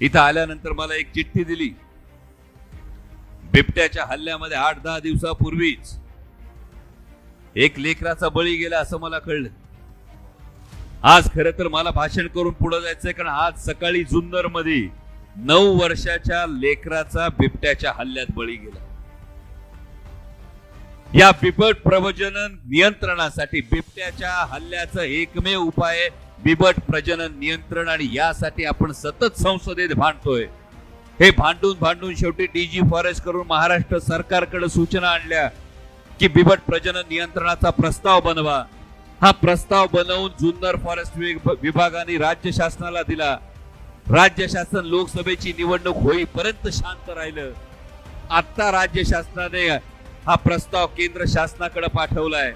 इथं आल्यानंतर मला एक चिठ्ठी दिली. बिबट्याच्या हल्ल्यामध्ये आठ दहा दिवसापूर्वीच एक लेकराचा बळी गेला असं मला कळलं. आज खरं तर मला भाषण करून पुढे जायचंय कारण आज सकाळी जुन्नरमध्ये नऊ वर्षाच्या लेकराचा बिबट्याच्या हल्ल्यात बळी गेला. या बिबट प्रवचन नियंत्रणासाठी बिबट्याच्या हल्ल्याचा एकमेव उपाय बिबट प्रजनन नियंत्रण आणि यासाठी आपण सतत संसदेत भांडतोय. हे भांडून भांडून शेवटी डीजी फॉरेस्ट करून महाराष्ट्र सरकारकडे सूचना आणल्या की बिबट प्रजनन नियंत्रणाचा प्रस्ताव बनवा. हा प्रस्ताव बनवून जुन्नर फॉरेस्ट विभागाने राज्य शासनाला दिला. राज्य शासन लोकसभेची निवडणूक होईपर्यंत शांत राहिलं. आता राज्य शासनाने हा प्रस्ताव केंद्र शासनाकडे पाठवलाय.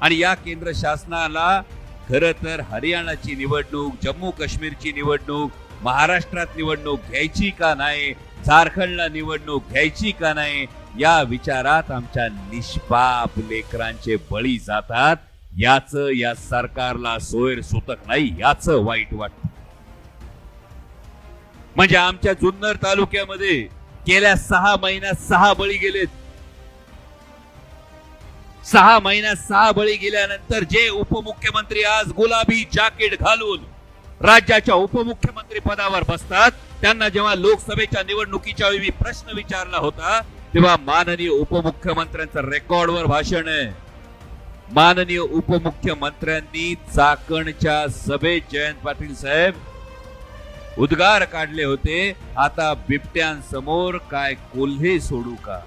आणि या केंद्र शासनाला खरं तर हरियाणाची निवडणूक जम्मू काश्मीरची निवडणूक महाराष्ट्रात निवडणूक घ्यायची का नाही झारखंडला निवडणूक घ्यायची का नाही या विचारात आमच्या निष्पाप लेकरांचे बळी जातात. याच या सरकारला सोयर सुतक नाही याच वाईट वाटत. म्हणजे आमच्या जुन्नर तालुक्यामध्ये गेल्या सहा महिन्यात सहा बळी गेलेत. सहा महिन्यात सहा बळी गेल्यानंतर जे उपमुख्यमंत्री आज गुलाबी जॅकेट घालून राज्याच्या उपमुख्यमंत्री पदावर बसतात त्यांना जेव्हा लोकसभेच्या निवडणुकीच्या वेळी प्रश्न विचारला होता तेव्हा माननीय उपमुख्यमंत्र्यांचं रेकॉर्डवर भाषण आहे. माननीय उपमुख्यमंत्र्यांनी चाकणच्या सभेत जयंत पाटील साहेब उद्गार काढले होते आता बिबट्यांसमोर काय कोल्हे सोडू का?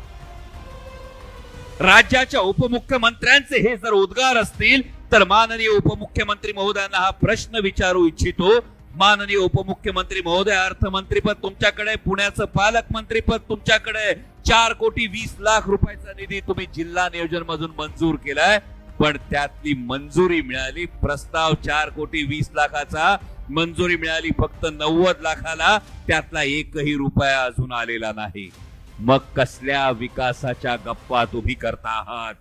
राज्याच्या उपमुख्यमंत्र्यांचे हे जर उद्गार असतील तर माननीय उपमुख्यमंत्री महोदयांना हा प्रश्न विचारू इच्छितो. माननीय उपमुख्यमंत्री महोदय अर्थमंत्रीपद तुमच्याकडे पुण्याचं पालकमंत्रीपद तुमच्याकडे. चार कोटी वीस लाख रुपयाचा निधी तुम्ही जिल्हा नियोजन मधून मंजूर केलाय. पण त्यातली मंजुरी मिळाली प्रस्ताव चार कोटी वीस लाखाचा. मंजुरी मिळाली फक्त नव्वद लाखाला. त्यातला एकही रुपया अजून आलेला नाही. मग कसल्या विकासाच्या गप्पा तुम्ही करता आहात?